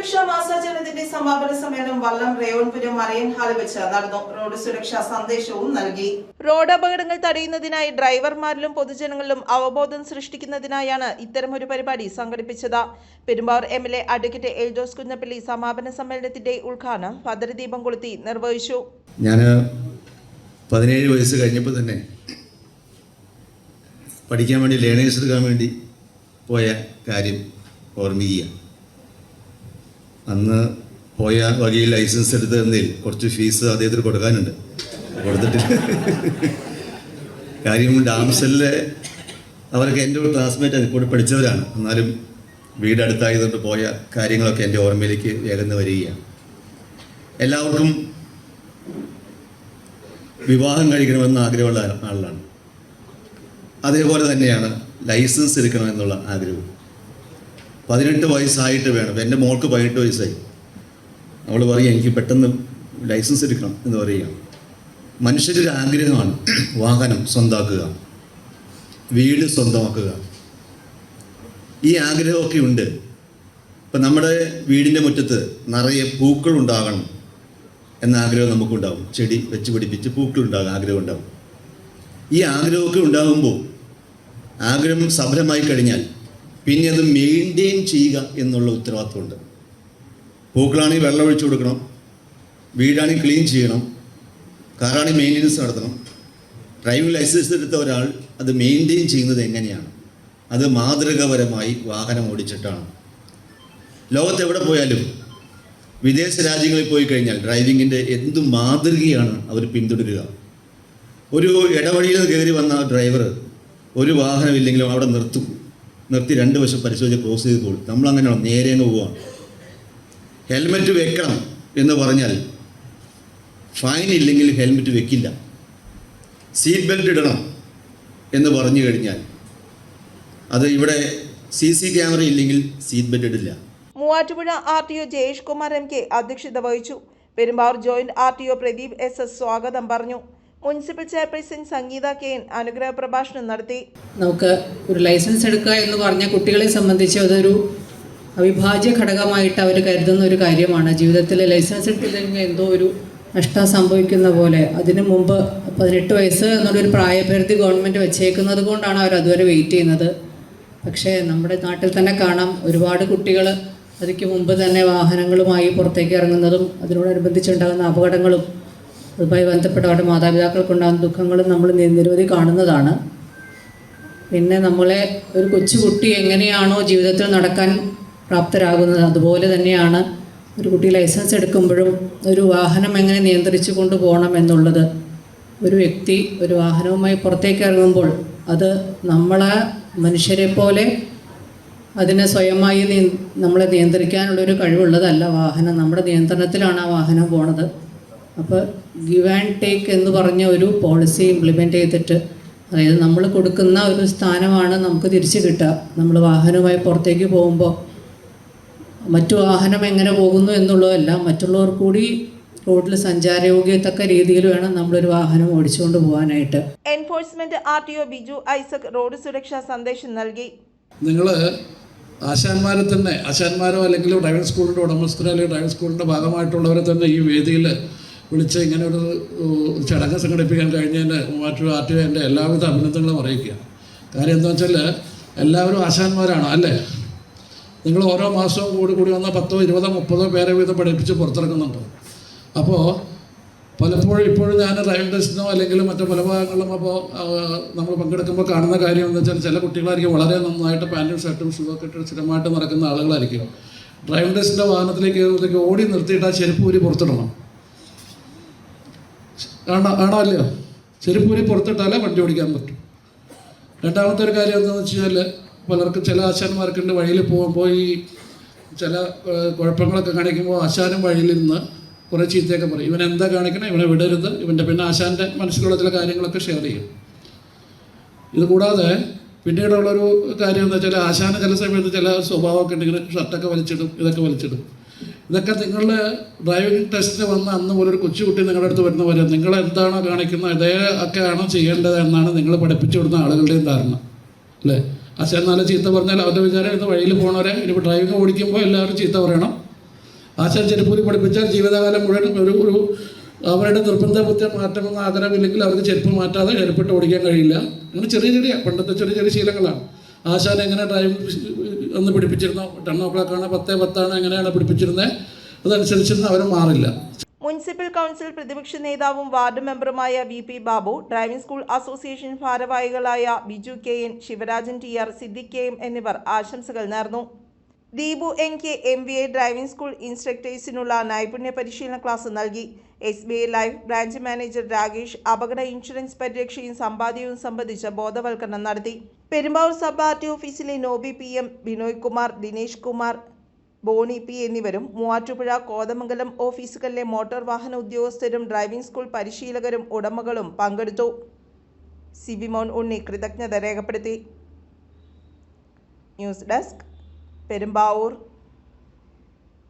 സുരക്ഷാ മാസാചരണത്തിന്റെ സമാപന സമ്മേളനം വള്ളം റേവൺപുരം മറയൻ ഹാളിൽ വെച്ച് നടന്നു. റോഡ് സുരക്ഷാ സന്ദേശവും നൽകി. റോഡ് അപകടങ്ങൾ തടയുന്നതിനായി ഡ്രൈവർമാരിലും പൊതുജനങ്ങളിലും അവബോധം സൃഷ്ടിക്കുന്നതിനായാണ് ഇത്തരമൊരു പരിപാടി സംഘടിപ്പിച്ചത്. Perumbavoor M L A advocate Eldhose Kunnappilly സമാപന സമ്മേളനത്തിന്റെ ഉദ്ഘാടനം ഭദ്രദീപം കൊളുത്തി നിർവഹിച്ചു. ഞാൻ പതിനേഴ് വയസ്സ് കഴിഞ്ഞപ്പോൾ തന്നെ പഠിക്കാൻ വേണ്ടി ലേണേഴ്സ് എടുക്കാൻ വേണ്ടി പോയ കാര്യം ഓർമ്മിക്കുക. അന്ന് പോയ വകയിൽ ലൈസൻസ് എടുത്ത് തന്നതിൽ കുറച്ച് ഫീസ് അദ്ദേഹത്തിന് കൊടുക്കാനുണ്ട്. കൊടുത്തിട്ടില്ല. കാര്യം ഡാംസലിലെ അവരൊക്കെ എന്റെ ഒരു ക്ലാസ്മേറ്റ് കൂടെ പഠിച്ചവരാണ്. എന്നാലും വീട് അടുത്തായതുകൊണ്ട് പോയ കാര്യങ്ങളൊക്കെ എന്റെ ഓർമ്മയിലേക്ക് വേഗം വരികയാണ്. എല്ലാവർക്കും വിവാഹം കഴിക്കണമെന്ന് ആഗ്രഹമുള്ള ആളാണ്. അതേപോലെ തന്നെയാണ് ലൈസൻസ് എടുക്കണമെന്നുള്ള ആഗ്രഹവും. പതിനെട്ട് വയസ്സായിട്ട് വേണം. എന്റെ മോൾക്ക് പതിനെട്ട് വയസ്സായി. അവൾ പറയുക എനിക്ക് പെട്ടെന്ന് ലൈസൻസ് എടുക്കണം എന്ന് പറയുക. മനുഷ്യരുടെ ആഗ്രഹമാണ് വാഹനം സ്വന്തമാക്കുക വീട് സ്വന്തമാക്കുക. ഈ ആഗ്രഹമൊക്കെ ഉണ്ട്. ഇപ്പം നമ്മുടെ വീടിന്റെ മുറ്റത്ത് നിറയെ പൂക്കൾ ഉണ്ടാകണം എന്ന ആഗ്രഹം നമുക്കുണ്ടാവും. ചെടി വെച്ച് പിടിപ്പിച്ച് പൂക്കൾ ഉണ്ടാകും ആഗ്രഹം ഉണ്ടാവും. ഈ ആഗ്രഹമൊക്കെ ഉണ്ടാകുമ്പോൾ ആഗ്രഹം സഫലമായി കഴിഞ്ഞാൽ പിന്നെ അത് മെയിന്റെയിൻ ചെയ്യുക എന്നുള്ള ഉത്തരവാദിത്വമുണ്ട്. പൂക്കളാണെങ്കിൽ വെള്ളം ഒഴിച്ചു കൊടുക്കണം വീടാണെങ്കിൽ ക്ലീൻ ചെയ്യണം കാറാണെങ്കിൽ മെയിന്റെനൻസ് നടത്തണം. ഡ്രൈവിംഗ് ലൈസൻസ് എടുത്ത ഒരാൾ അത് മെയിന്റെയിൻ ചെയ്യുന്നത് എങ്ങനെയാണ്? അത് മാതൃകപരമായി വാഹനം ഓടിച്ചിട്ടാണ്. ലോകത്ത് എവിടെ പോയാലും വിദേശ രാജ്യങ്ങളിൽ പോയി കഴിഞ്ഞാൽ ഡ്രൈവിങ്ങിന്റെ എന്ത് മാതൃകയാണ് അവർ പിന്തുടരുക. ഒരു ഇടവഴിയിൽ കയറി വന്ന ഡ്രൈവർ ഒരു വാഹനമില്ലെങ്കിലും അവിടെ നിർത്തും. നിർത്തി രണ്ട് വശം പരിശോധിച്ച് ക്രോസ് ചെയ്ത് പോകും നമ്മളങ്ങനെയാണ്? നേരെ പോവാണ് ഹെൽമെറ്റ് വെക്കണം എന്ന് പറഞ്ഞാൽ ഫൈൻ ഇല്ലെങ്കിൽ ഹെൽമെറ്റ് വെക്കില്ല. സീറ്റ് ബെൽറ്റ് ഇടണം എന്ന് പറഞ്ഞു കഴിഞ്ഞാൽ അത് ഇവിടെ സി സി ക്യാമറ ഇല്ലെങ്കിൽ സീറ്റ് ബെൽറ്റ് ഇടില്ല. Muvattupuzha R T O Jayesh Kumar M K അധ്യക്ഷത വഹിച്ചു. Perumbavoor joint R T O Pradeep S S സ്വാഗതം പറഞ്ഞു. Municipal chairperson Sangeetha K N അനുഗ്രഹ പ്രഭാഷണം നടത്തി. നമുക്ക് ഒരു ലൈസൻസ് എടുക്കുക എന്ന് പറഞ്ഞ കുട്ടികളെ സംബന്ധിച്ച് അതൊരു അവിഭാജ്യ ഘടകമായിട്ട് അവർ കരുതുന്ന ഒരു കാര്യമാണ്. ജീവിതത്തിൽ ലൈസൻസ് എടുത്തില്ലെങ്കിൽ എന്തോ ഒരു നഷ്ടം സംഭവിക്കുന്ന പോലെ. അതിനു മുമ്പ് പതിനെട്ട് വയസ്സ് എന്നുള്ളൊരു പ്രായപരിധി ഗവൺമെന്റ് വെച്ചേക്കുന്നത് കൊണ്ടാണ് അവർ അതുവരെ വെയിറ്റ് ചെയ്യുന്നത്. പക്ഷേ നമ്മുടെ നാട്ടിൽ തന്നെ കാണാം ഒരുപാട് കുട്ടികൾ അതിക്ക് മുമ്പ് തന്നെ വാഹനങ്ങളുമായി പുറത്തേക്ക് ഇറങ്ങുന്നതും അതിനോടനുബന്ധിച്ചുണ്ടാകുന്ന അപകടങ്ങളും അതുമായി ബന്ധപ്പെട്ട അവരുടെ മാതാപിതാക്കൾക്കുണ്ടാകുന്ന ദുഃഖങ്ങളും നമ്മൾ നിരവധി കാണുന്നതാണ്. പിന്നെ നമ്മളെ ഒരു കൊച്ചുകുട്ടി എങ്ങനെയാണോ ജീവിതത്തിൽ നടക്കാൻ പ്രാപ്തരാകുന്നത് അതുപോലെ തന്നെയാണ് ഒരു കുട്ടി ലൈസൻസ് എടുക്കുമ്പോഴും ഒരു വാഹനം എങ്ങനെ നിയന്ത്രിച്ചു കൊണ്ടുപോകണം എന്നുള്ളത്. ഒരു വ്യക്തി ഒരു വാഹനവുമായി പുറത്തേക്ക് ഇറങ്ങുമ്പോൾ അത് നമ്മളെ മനുഷ്യരെ പോലെ അതിനെ സ്വയമായി നമ്മളെ നിയന്ത്രിക്കാനുള്ളൊരു കഴിവുള്ളതല്ല വാഹനം. നമ്മുടെ നിയന്ത്രണത്തിലാണ് ആ വാഹനം പോണത്. അപ്പോൾ ഗിവ് ആൻഡ് ടേക്ക് എന്ന് പറഞ്ഞ ഒരു പോളിസി ഇംപ്ലിമെന്റ് ചെയ്തിട്ട് അതായത് നമ്മൾ കൊടുക്കുന്ന ഒരു സ്ഥാനമാണ് നമുക്ക് തിരിച്ചു കിട്ടുക. നമ്മൾ വാഹനവുമായി പുറത്തേക്ക് പോകുമ്പോൾ മറ്റു വാഹനം എങ്ങനെ പോകുന്നു എന്നുള്ളതല്ല മറ്റുള്ളവർ കൂടി റോഡിൽ സഞ്ചാരയോഗ്യത്തക്ക രീതിയിൽ വേണം നമ്മളൊരു വാഹനം ഓടിച്ചുകൊണ്ട് പോകാനായിട്ട്. Enforcement R T O Biju Isaac road സുരക്ഷാ സന്ദേശം നൽകി. നിങ്ങൾ ആശാന്മാരെ തന്നെ ആശാന്മാരോ അല്ലെങ്കിൽ ഡ്രൈവിംഗ് സ്കൂളിന്റെ ഉടമസ്ഥരോ അല്ലെങ്കിൽ ഡ്രൈവിംഗ് സ്കൂളിന്റെ ഭാഗമായിട്ടുള്ളവരെ തന്നെ ഈ വേദിയിൽ വിളിച്ച് ഇങ്ങനെ ഒരു ചടങ്ങ് സംഘടിപ്പിക്കാൻ കഴിഞ്ഞതിന് മൂവാറ്റൂർ ആർ എന്റെ എല്ലാവിധ അഭിനന്ദനങ്ങളും അറിയിക്കുക. കാര്യം എന്താ വെച്ചാൽ എല്ലാവരും ആശാന്മാരാണ് അല്ലേ? നിങ്ങൾ ഓരോ മാസവും കൂടി കൂടി വന്ന പത്തോ ഇരുപതോ മുപ്പതോ പേരെ വീതം പഠിപ്പിച്ച് പുറത്തിറക്കുന്നുണ്ട്. അപ്പോൾ പലപ്പോഴും ഇപ്പോഴും ഞാൻ ഡ്രൈവിംഗ് ടെസ്റ്റിനോ അല്ലെങ്കിൽ മറ്റു പല ഭാഗങ്ങളിലും അപ്പോൾ നമ്മൾ പങ്കെടുക്കുമ്പോൾ കാണുന്ന കാര്യം എന്ന് വെച്ചാൽ ചില കുട്ടികളായിരിക്കും വളരെ നന്നായിട്ട് പാന്റും ഷർട്ടും ഷൂ ഒക്കെ ഇട്ട് സ്ഥിരമായിട്ട് നടക്കുന്ന ആളുകളായിരിക്കും. ഡ്രൈവിംഗ് ടെസ്റ്റിന്റെ വാഹനത്തിലേക്ക് ഓടി നിർത്തിയിട്ട് ആ ചെരുപ്പ് ഊരി പുറത്തിടണം. ആണോ ആണോ അല്ലയോ ചെരുപ്പ് ഊരി പുറത്തിട്ടാലേ വണ്ടി ഓടിക്കാൻ പറ്റും. രണ്ടാമത്തെ ഒരു കാര്യം എന്താണെന്ന് വെച്ച് കഴിഞ്ഞാൽ പലർക്കും ചില ആശാന്മാർക്കുണ്ട് വഴിയിൽ പോകുമ്പോൾ ഈ ചില കുഴപ്പങ്ങളൊക്കെ കാണിക്കുമ്പോൾ ആശാനും വഴിയിൽ നിന്ന് കുറേ ചീത്തയൊക്കെ പറയും. ഇവൻ എന്താ കാണിക്കണം? ഇവനെ വിടരുത്. ഇവന്റെ പിന്നെ ആശാന്റെ മനസ്സിലുള്ള ചില കാര്യങ്ങളൊക്കെ ഷെയർ ചെയ്യും. ഇത് കൂടാതെ പിന്നീടുള്ളൊരു കാര്യം എന്താ വെച്ചാൽ ആശാന ചില സമയത്ത് ചില സ്വഭാവമൊക്കെ ഉണ്ടെങ്കിൽ ഷർട്ടൊക്കെ വലിച്ചിടും ഇതൊക്കെ വലിച്ചിടും. ഇതൊക്കെ നിങ്ങൾ ഡ്രൈവിംഗ് ടെസ്റ്റിന് വന്ന അന്ന് പോലെ ഒരു കൊച്ചുകുട്ടി നിങ്ങളുടെ അടുത്ത് വരുന്ന പോലെ നിങ്ങൾ എന്താണോ കാണിക്കുന്നത് ഇതേ ഒക്കെയാണ് ചെയ്യേണ്ടത് എന്നാണ് നിങ്ങൾ പഠിപ്പിച്ചു വിടുന്ന ആളുകളുടെയും ധാരണ. അല്ലേ? അച്ഛൻ നല്ല ചീത്ത പറഞ്ഞാൽ അവരുടെ വിചാരം ഇന്ന് വഴിയിൽ പോണവരെ ഇനിയിപ്പോൾ ഡ്രൈവിംഗ് ഓടിക്കുമ്പോൾ എല്ലാവരും ചീത്ത പറയണം. ആശാൻ ചെരുപ്പൂരി പഠിപ്പിച്ചാൽ ജീവിതകാലം മുഴുവൻ ഒരു ഒരു അവരുടെ നിർബന്ധ ബുദ്ധി മാറ്റമെന്ന ആഗ്രഹമില്ലെങ്കിൽ അവർക്ക് ചെരുപ്പ് മാറ്റാതെ ചെരുപ്പിട്ട് ഓടിക്കാൻ കഴിയില്ല. അങ്ങനെ ചെറിയ ചെറിയ പണ്ടത്തെ ചെറിയ ചെറിയ ശീലങ്ങളാണ്. ആശാൻ എങ്ങനെ ഡ്രൈവ് ഒന്ന് പിടിപ്പിച്ചിരുന്നോ ടെൻ ഓ ക്ലോക്കാണ് പത്തേ പത്താണ് എങ്ങനെയാണ് പിടിപ്പിച്ചിരുന്നത് അതനുസരിച്ചൊന്നും അവർ മാറില്ല. മുനിസിപ്പൽ കൗൺസിൽ പ്രതിപക്ഷ നേതാവും ward മെമ്പറുമായ V P Babu driving school association ഭാരവാഹികളായ Biju K N Sivarajan T R Siddique K M എന്നിവർ ആശംസകൾ നേർന്നു. Deepu N K M V A driving school ഇൻസ്ട്രക്ടേഴ്സിനുള്ള നൈപുണ്യ പരിശീലന ക്ലാസ് നൽകി. S B I life branch manager Rakesh അപകട insurance പരിരക്ഷയും സമ്പാദ്യവും സംബന്ധിച്ച ബോധവൽക്കരണം നടത്തി. പെരുമ്പാവൂർ സബ് ആർ ടി ഓഫീസിലെ Noby P M Binoy Kumar Dinesh Kumar Boney P എന്നിവരും മൂവാറ്റുപുഴ കോതമംഗലം ഓഫീസുകളിലെ മോട്ടോർ വാഹന ഉദ്യോഗസ്ഥരും ഡ്രൈവിംഗ് സ്കൂൾ പരിശീലകരും ഉടമകളും പങ്കെടുത്തു. സിബിമോൻ ഉണ്ണി കൃതജ്ഞത രേഖപ്പെടുത്തി. News desk Perumbavoor.